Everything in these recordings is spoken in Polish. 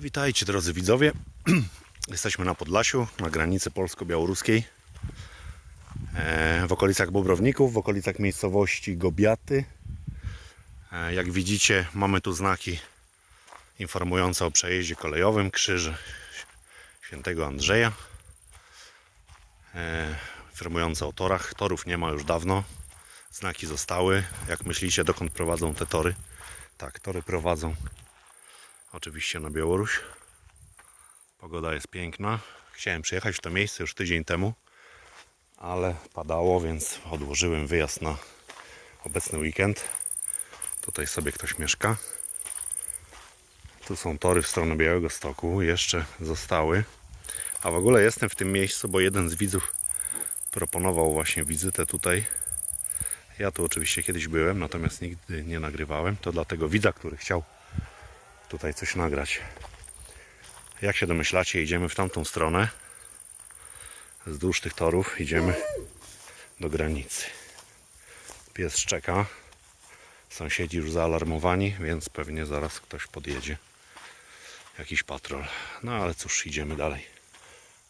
Witajcie drodzy widzowie. Jesteśmy na Podlasiu, na granicy polsko-białoruskiej. E, W okolicach Bobrowników, w okolicach miejscowości Gobiaty. E, Jak widzicie, mamy tu znaki informujące o przejeździe kolejowym Krzyż Świętego Andrzeja. E, Informujące o torach. Torów nie ma już dawno. Znaki zostały. Jak myślicie, dokąd prowadzą te tory? Tak, tory prowadzą oczywiście na Białoruś. Pogoda jest piękna. Chciałem przyjechać w to miejsce już tydzień temu, ale padało, więc odłożyłem wyjazd na obecny weekend. Tutaj sobie ktoś mieszka. Tu są tory w stronę Białego Stoku, jeszcze zostały. A w ogóle jestem w tym miejscu, bo jeden z widzów proponował właśnie wizytę tutaj. Ja tu oczywiście kiedyś byłem, natomiast nigdy nie nagrywałem. To dlatego widza, który chciał tutaj coś nagrać. Jak się domyślacie, idziemy w tamtą stronę. Wzdłuż tych torów idziemy do granicy. Pies szczeka. Sąsiedzi już zaalarmowani, więc pewnie zaraz ktoś podjedzie. Jakiś patrol. No ale cóż, idziemy dalej.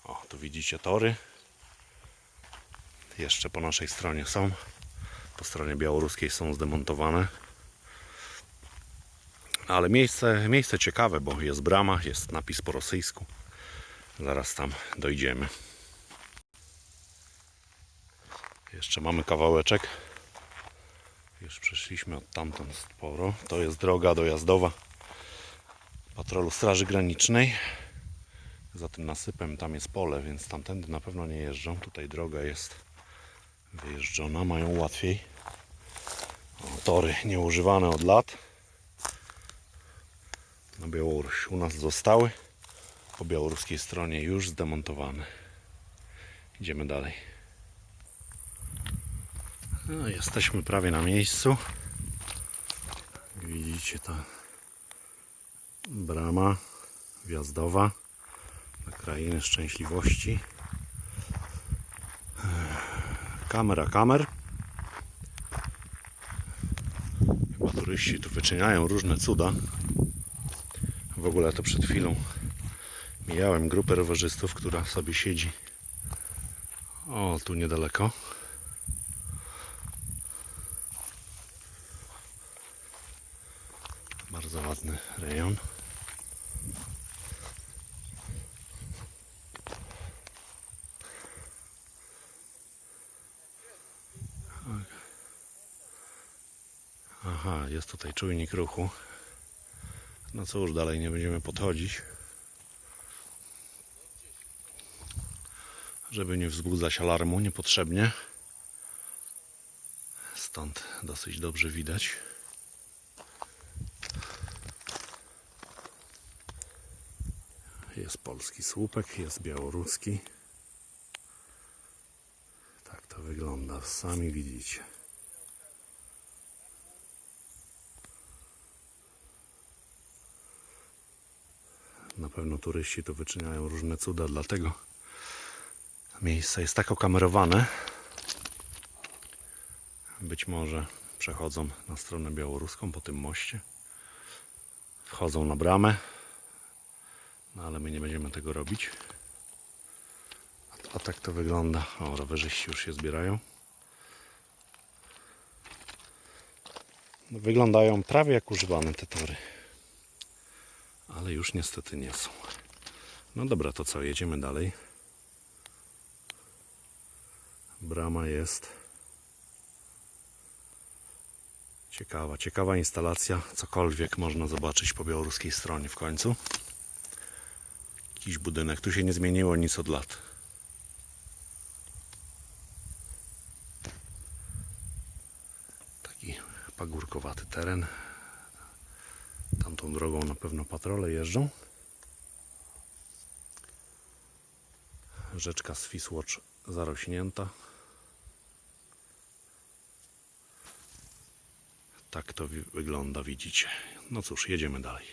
O, tu widzicie tory. Jeszcze po naszej stronie są. Po stronie białoruskiej są zdemontowane. Ale miejsce, miejsce ciekawe, bo jest brama, jest napis po rosyjsku. Zaraz tam dojdziemy. Jeszcze mamy kawałeczek. Już przeszliśmy od tamtąd sporo. To jest droga dojazdowa patrolu Straży Granicznej. Za tym nasypem tam jest pole, więc tamtędy na pewno nie jeżdżą. Tutaj droga jest wyjeżdżona, mają łatwiej. Tory nieużywane od lat na Białoruś. U nas zostały, po białoruskiej stronie już zdemontowane. Idziemy dalej. No, jesteśmy prawie na miejscu. Widzicie, ta brama wjazdowa na krainę szczęśliwości. Kamera kamer. Chyba turyści tu wyczyniają różne cuda. W ogóle to przed chwilą mijałem grupę rowerzystów, która sobie siedzi. O, tu niedaleko. Bardzo ładny rejon. Aha, jest tutaj czujnik ruchu. No cóż, dalej nie będziemy podchodzić. Żeby nie wzbudzać alarmu niepotrzebnie. Stąd dosyć dobrze widać. Jest polski słupek, jest białoruski. Tak to wygląda, sami widzicie. Na pewno turyści tu wyczyniają różne cuda, dlatego miejsce jest tak okamerowane. Być może przechodzą na stronę białoruską po tym moście. Wchodzą na bramę, no ale my nie będziemy tego robić. A, tak to wygląda. O, rowerzyści już się zbierają. Wyglądają prawie jak używane te tory ale już niestety nie są. No dobra, to co, jedziemy dalej. Brama jest. Ciekawa, ciekawa instalacja. Cokolwiek można zobaczyć po białoruskiej stronie w końcu. Jakiś budynek. Tu się nie zmieniło nic od lat. Taki pagórkowaty teren. Tamtą drogą na pewno patrole jeżdżą. Rzeczka Swisłocz zarośnięta. Tak to wygląda, widzicie. No cóż, jedziemy dalej.